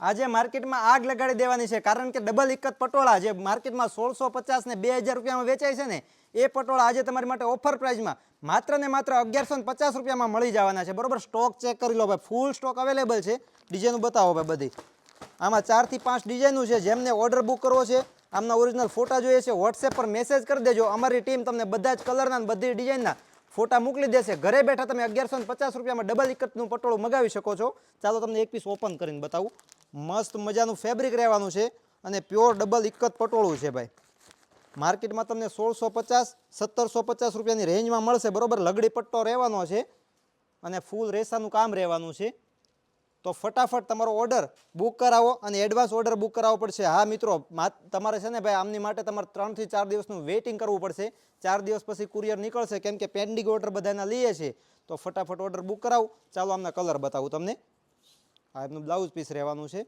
આજે માર્કેટમાં આગ લગાડી દેવાની છે. કારણ કે ડબલ એક પટોળા જે માર્કેટમાં સોળસો પચાસ ને બે હજાર રૂપિયામાં વેચાય છે ને, એ પટોળા આજે તમારી માટે ઓફર પ્રાઇસમાં માત્ર ને માત્ર અગિયારસો પચાસ રૂપિયામાં મળી જવાના છે. બરોબર? સ્ટોક ચેક કરી લો ભાઈ. ફૂલ સ્ટોક અવેલેબલ છે. ડિઝાઇન બતાવો ભાઈ બધી. આમાં ચારથી પાંચ ડિઝાઇનનું છે. જેમને ઓર્ડર બુક કરવો છે, આમના ઓરિજિનલ ફોટા જોઈએ છે. વોટ્સએપ પર મેસેજ કરી દેજો. અમારી ટીમ તમને બધા જ કલરના બધી ડિઝાઇનના ફોટા મોકલી દેશે. ઘરે બેઠા તમે અગિયારસો પચાસ રૂપિયામાં ડબલ ઇકતનું પટોળું મગાવી શકો છો. ચાલો તમને એક પીસ ઓપન કરીને બતાવું. મસ્ત મજાનું ફેબ્રિક રહેવાનું છે અને પ્યોર ડબલ ઇકત પટોળું છે ભાઈ. માર્કેટમાં તમને સોળસો પચાસ, સત્તરસો પચાસ રૂપિયાની રેન્જમાં મળશે. બરોબર, લગડી પટ્ટો રહેવાનો છે અને ફૂલ રેસાનું કામ રહેવાનું છે. તો ફટાફટ તમારો ઓર્ડર બુક કરાવો અને એડવાન્સ ઓર્ડર બુક કરાવવો પડશે. હા, મિત્રો તમારે છે ને ભાઈ, આમની માટે તમારે ત્રણથી ચાર દિવસનું વેઇટિંગ કરવું પડશે. ચાર દિવસ પછી કુરિયર નીકળશે, કેમ કે પેન્ડિંગ ઓર્ડર બધાના લઈએ છે. તો ફટાફટ ઓર્ડર બુક કરાવું. ચાલો, આમના કલર બતાવું તમને. આ એમનું બ્લાઉઝ પીસ રહેવાનું છે.